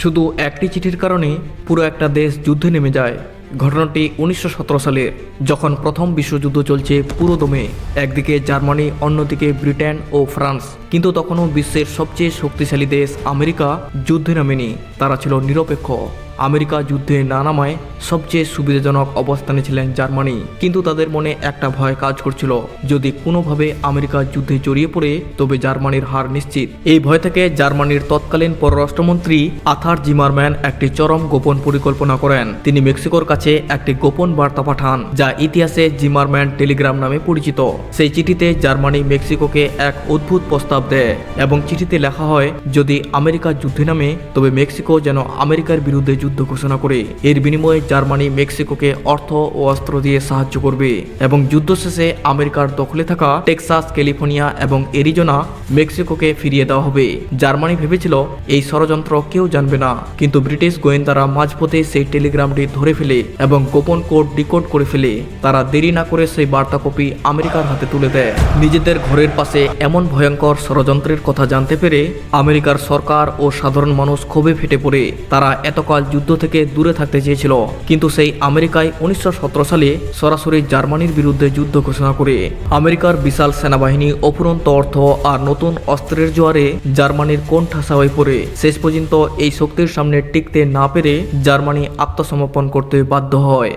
শুধু একটি চিঠির কারণে পুরো একটা দেশ যুদ্ধে নেমে যায়। ঘটনাটি উনিশশো সালের যখন প্রথম বিশ্বযুদ্ধ চলছে পুরো দমে। একদিকে জার্মানি, অন্যদিকে ব্রিটেন ও ফ্রান্স। কিন্তু তখনও বিশ্বের সবচেয়ে শক্তিশালী দেশ আমেরিকা যুদ্ধে নামেনি, তারা ছিল নিরপেক্ষ। আমেরিকা যুদ্ধে না নামায় সবচেয়ে সুবিধাজনক অবস্থানে ছিলেন জার্মানি। কিন্তু তাদের মনে একটা ভয় কাজ করছিল। যদি কোনোভাবে আমেরিকা যুদ্ধে জড়িয়ে পড়ে, তবে জার্মানির হার নিশ্চিত। এই ভয় থেকে জার্মানির তৎকালীন পররাষ্ট্রমন্ত্রী আথার জিমারম্যান একটি চরম গোপন পরিকল্পনা করেন। তিনি মেক্সিকোর কাছে একটি গোপন বার্তা পাঠান, যা ইতিহাসে জিমারম্যান টেলিগ্রাম নামে পরিচিত। সেই চিঠিতে জার্মানি মেক্সিকোকে এক অদ্ভুত প্রস্তাব দেয় এবং চিঠিতে লেখা হয়, যদি আমেরিকা যুদ্ধে নামে, তবে মেক্সিকো যেন আমেরিকার বিরুদ্ধে যুদ্ধ ঘোষণা করে। এর বিনিময়ে জার্মানি, মেক্সিকোকে অর্থ ও অস্ত্র দিয়ে সাহায্য করবে এবং যুদ্ধ শেষে আমেরিকার দখলে থাকা টেক্সাস, ক্যালিফোর্নিয়া এবং এরিজোনা মেক্সিকোকে ফিরিয়ে দেওয়া হবে। জার্মানি ভেবেছিল এই ষড়যন্ত্র কেউ জানবে না, কিন্তু ব্রিটিশ গোয়েন্দারা মাঝপথে সেই টেলিগ্রামটি ধরে ফেলে এবং গোপন কোড ডিকোড করে ফেলে। তারা দেরি না করে সেই বার্তা কপি আমেরিকার হাতে তুলে দেয়। নিজেদের ঘরের পাশে এমন ভয়ঙ্কর ষড়যন্ত্রের কথা জানতে পেরে আমেরিকার সরকার ও সাধারণ মানুষ ক্ষোভে ফেটে পড়ে। তারা এতকাল যুদ্ধ থেকে দূরে থাকতে চেয়েছিল। কিন্তু সেই আমেরিকায় উনিশশো সতেরো সালে সরাসরি জার্মানির বিরুদ্ধে যুদ্ধ ঘোষণা করে। আমেরিকার বিশাল সেনাবাহিনী অফুরন্ত অর্থ আর নতুন অস্ত্রের জোয়ারে জার্মানির কোন ঠাসা হয়ে পড়ে। শেষ পর্যন্ত এই শক্তির সামনে টিকতে না পেরে জার্মানি আত্মসমর্পণ করতে বাধ্য হয়।